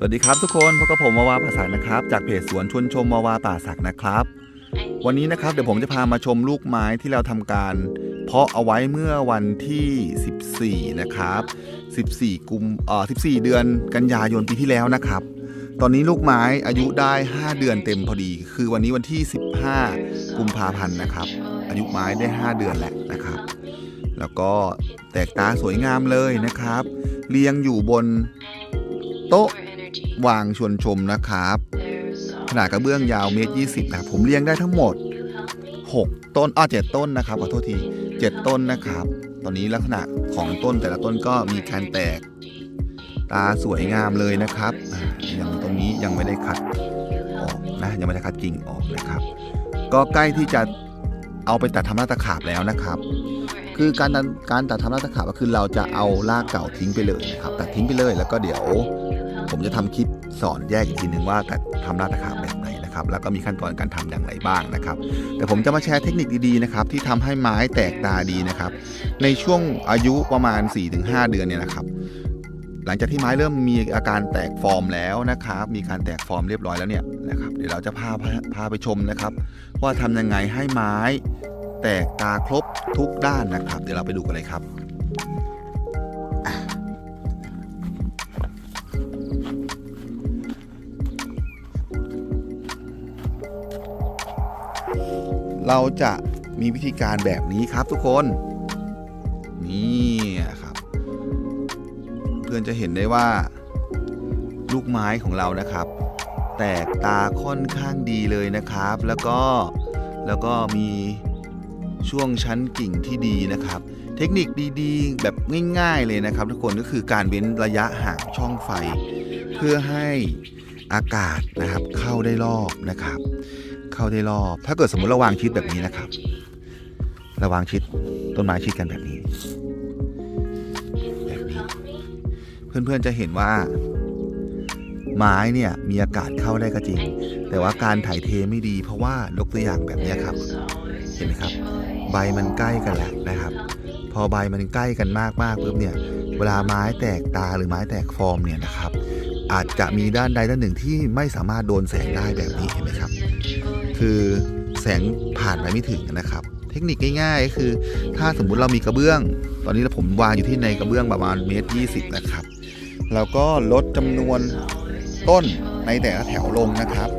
สวัสดีครับทุกคนพบกับผมวาวาป่าสักนะครับ จากเพจสวนชวนชมวาวาป่าสักนะครับ วันนี้นะครับเดี๋ยวผมจะพามาชมลูกไม้ที่เราทำการ เพาะเอาไว้เมื่อวันที่ 14 นะครับ 14 กุมเอ่อ14 เดือนกันยายนปีที่แล้วนะครับ ตอนนี้ลูกไม้อายุได้ 5 เดือนเต็มพอดี คือวันนี้วันที่ 15 กุมภาพันธ์นะครับ อายุไม้ได้ 5 เดือนแหล้วนะครับ แล้วก็แตกตาสวยงามเลยนะครับ เรียงอยู่บนโต๊ะ วางชวนชมนะครับ ขนาดกระเบื้องยาวเมตรยี่สิบนะผมเลี้ยงได้ทั้งหมด 6 ต้นอ้อเจ็ดต้นนะครับขอโทษที7ต้นนะครับ ตอนนี้ลักษณะของต้นแต่ละต้นก็มีการแตก ตาสวยงามเลยนะครับอ่ายังตรงนี้ยังไม่ได้คัดออกนะยังไม่ได้คัดกิ่งออกนะครับ ก็ใกล้ที่จะเอาไปตัดทำรากตะขาบแล้วนะครับคือการตัดการตัดทำรากตะขาบก็คือเราจะเอารากเก่าทิ้งไปเลยนะครับตัดทิ้งไปเลยแล้วก็เดี๋ยว ผมจะทำคลิปสอนแยกอีกทีหนึ่งว่าแต่ทำรากตะขาบแบบไหนนะครับ แล้วก็มีขั้นตอนการทำอย่างไรบ้างนะครับ แต่ผมจะมาแชร์เทคนิคดีๆนะครับที่ทำให้ไม้แตกตาดีนะครับ ในช่วงอายุประมาณ 4-5 เดือนเนี่ยนะครับหลังจากที่ไม้เริ่มมีอาการแตกฟอร์มแล้วนะครับ มีการแตกฟอร์มเรียบร้อยแล้วเนี่ยนะครับ เดี๋ยวเราจะพาพาพาไปชมนะครับ ว่าทำยังไงให้ไม้แตกตาครบทุกด้านนะครับ เดี๋ยวเราไปดูกันเลยครับ เราจะมีวิธีการแบบนี้ครับทุกคน นี่ครับ เพื่อนจะเห็นได้ว่า ลูกไม้ของเรานะครับ แตกตาค่อนข้างดีเลยนะครับ แล้วก็แล้วก็มีช่วงชั้นกิ่งที่ดีนะครับ เทคนิคดีๆ แบบง่ายๆเลยนะครับ ทุกคนก็คือการเว้นระยะห่างช่องไฟ เพื่อให้อากาศนะครับเข้าได้รอบนะครับ เข้าได้รอบ ถ้าเกิดสมมติเราวางชิดแบบนี้นะครับ ระวางชิดต้นไม้ชิดกันแบบนี้แบบนี้ เพื่อนๆจะเห็นว่า ไม้เนี่ยมีอากาศเข้าได้ก็จริง แต่ว่าการถ่ายเทไม่ดี เพราะว่ายกตัวอย่างแบบนี้ครับ เห็นไหมครับ ใบมันใกล้กันแล้วนะครับ พอใบมันใกล้กันมากๆปุ๊บเนี่ย เวลาไม้แตกตาหรือไม้แตกฟอร์มเนี่ยนะครับอาจจะมีด้านใดด้านหนึ่งที่ไม่สามารถโดนแสงได้แบบนี้เห็นไหมครับ คือแสงผ่านไปไม่ถึงนะครับ เทคนิคง่ายๆก็คือ ถ้าสมมุติเรามีกระเบื้อง ตอนนี้ผมวางอยู่ที่ในกระเบื้องประมาณเมตรยีนะครับเราก็ลดจำนวนต้นในแต่ละแถวลงนะครับ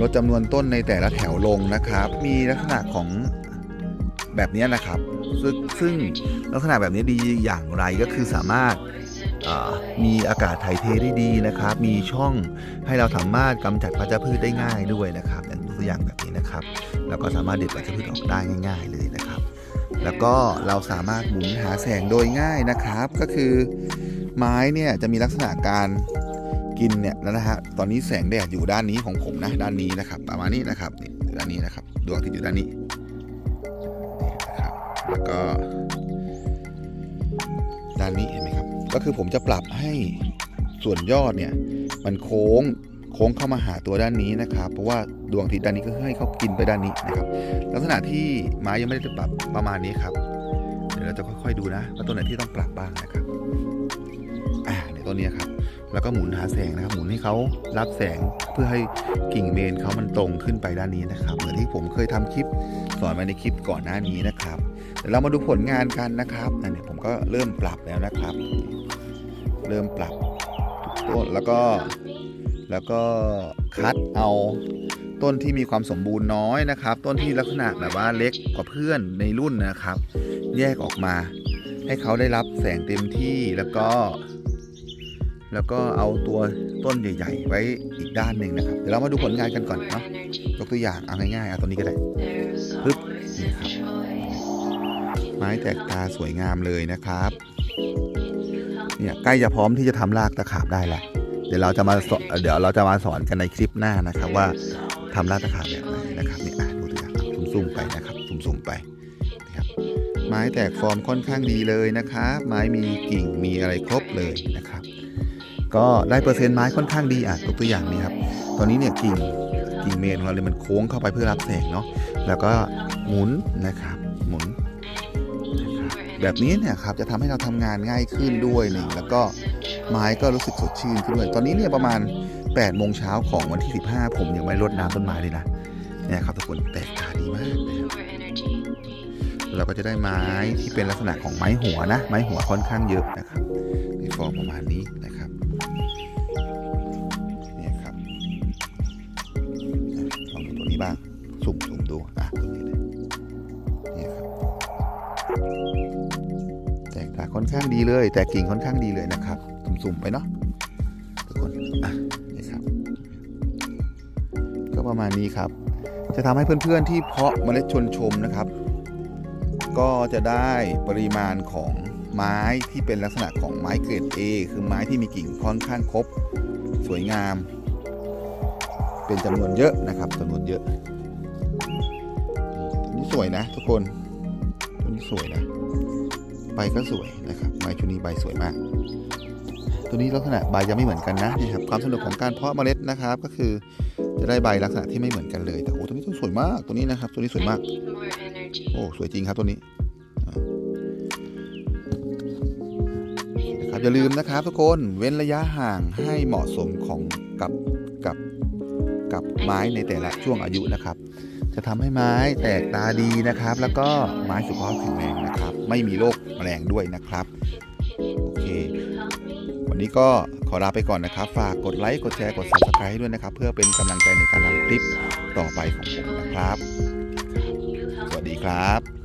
ลดจำนวนต้นในแต่ละแถวลงนะครับ มีลักษณะของแบบนี้นะครับซึ่งซึ่งลักษณะแบบนี้ดีอย่างไรก็คือสามารถมีอากาศถ่ายเทได้ดีนะครับ มีช่องให้เราสามารถกำจัดวัชพืชได้ง่ายด้วยนะครับ ตัวอย่างแบบนี้นะครับ แล้วก็สามารถเด็ดวัชพืชออกได้ง่าย ๆ เลยนะครับ แล้วก็เราสามารถหมุนหาแสงโดยง่ายนะครับ ก็คือไม้เนี่ยจะมีลักษณะการกินเนี่ยแล้วนะฮะตอนนี้แสงแดดอยู่ด้านนี้ของผมนะด้านนี้นะครับ ประมาณนี้นะครับนี่ด้านนี้นะครับดวงอาทิตย์อยู่ด้านนี้นี่นะครับแล้วก็ ด้านนี้เห็นไหมครับ ก็คือผมจะปรับให้ส่วนยอดเนี่ย มันโค้ง ค้งเข้ามาหาตัวด้านนี้นะครับ เพราะว่าดวงอาทิตย์ด้านนี้ก็ให้เขากินไปด้านนี้นะครับ ลักษณะที่ไม้ยังไม่ได้ปรับประมาณนี้ครับ เดี๋ยวเราจะค่อยๆดูนะว่าตัวไหนที่ต้องปรับบ้างนะครับอ่าในตัวนี้ครับ แล้วก็หมุนหาแสงนะครับ หมุนให้เขารับแสงเพื่อให้กิ่งเมนเขามันตรงขึ้นไปด้านนี้นะครับ เหมือนที่ผมเคยทำคลิปสอนไว้ในคลิปก่อนหน้านี้นะครับเดี๋ยวเรามาดูผลงานกันนะครับนั่นเนี่ยผมก็เริ่มปรับแล้วนะครับ เริ่มปรับทุกต้นแล้วก็ แล้วก็คัดเอาต้นที่มีความสมบูรณ์น้อยนะครับ ต้นที่ลักษณะแบบว่าเล็กกว่าเพื่อนในรุ่นนะครับ แยกออกมา ให้เขาได้รับแสงเต็มที่แล้วก็ แล้วก็เอาตัวต้นใหญ่ ๆ ไว้อีกด้านหนึ่งนะครับ เดี๋ยวเรามาดูผลงานกันก่อนเนาะยกตัวอย่างเอาง่ายๆเอาตัวนี้ก็ได้ปึ๊บนี่ครับไม้แตกตาสวยงามเลยนะครับ เนี่ยใกล้จะพร้อมที่จะทำรากตะขาบได้แล้ว เดี๋ยวเราจะมาสอนเดี๋ยวเราจะมาสอนกันในคลิปหน้านะครับ ว่าทำรากตะขาบแบบไหนนะครับนี่อะดูตัวอย่างซุ่มๆไปนะครับซุ่มๆไปนะครับไม้แตกฟอร์มค่อนข้างดีเลยนะครับไม้มีกิ่งมีอะไรครบเลยนะครับ ก็ได้เปอร์เซ็นต์ไม้ค่อนข้างดีอะยกตัวอย่างนี้ครับตอนนี้เนี่ยกิ่งกิ่งเมนของเราเลยมันโค้งเข้าไปเพื่อรับแสงเนาะแล้วก็หมุนนะครับ แบบนี้เนี่ยครับจะทำให้เราทำงานง่ายขึ้นด้วยหนึ่งแล้วก็ไม้ก็รู้สึกสดชื่นขึ้นด้วย ตอนนี้เนี่ยประมาณ8โมงเช้าของวันที่ 15 ผมยังไม่รดน้ำต้นไม้เลยนะเนี่ยครับทุกคนแตกตาดีมากนะครับเราก็จะได้ไม้ที่เป็นลักษณะของไม้หัวนะ ไม้หัวค่อนข้างเยอะนะครับในฟอร์มประมาณนี้นะครับ ดีเลย แต่กิ่งค่อนข้างดีเลยนะครับสุ่มๆไปเนาะทุกคนนี่ครับ ก็ประมาณนี้ครับ จะทำให้เพื่อนๆที่เพาะเมล็ดชนชมนะครับ ก็จะได้ปริมาณของไม้ที่เป็นลักษณะของไม้เกรด A คือไม้ที่มีกิ่งค่อนข้างครบ สวยงาม เป็นจำนวนเยอะนะครับจำนวนเยอะตัวนี้สวยนะทุกคนตัวนี้สวยนะ ใบก็สวยนะครับไม้ชุดนี้ใบสวยมาก ตัวนี้ลักษณะใบจะไม่เหมือนกันนะนี่ครับความสนุกของการเพาะเมล็ดนะครับ ก็คือจะได้ใบลักษณะที่ไม่เหมือนกันเลยแต่โอ้ตัวนี้สวยมากตัวนี้นะครับตัวนี้สวยมากโอ้สวยจริงครับตัวนี้นะครับอย่าลืมนะครับทุกคนเว้นระยะห่างให้เหมาะสมของกับกับกับไม้ในแต่ละช่วงอายุนะครับ จะทำให้ไม้แตกตาดีนะครับ แล้วก็ไม้สุขภาพแข็งแรงนะครับ ไม่มีโรคแมลงด้วยนะครับ โอเค วันนี้ก็ขอลาไปก่อนนะครับ ฝากกดไลค์กดแชร์กด subscribe ให้ด้วยนะครับ เพื่อเป็นกำลังใจในการทำคลิปต่อไปของผมนะครับ สวัสดีครับ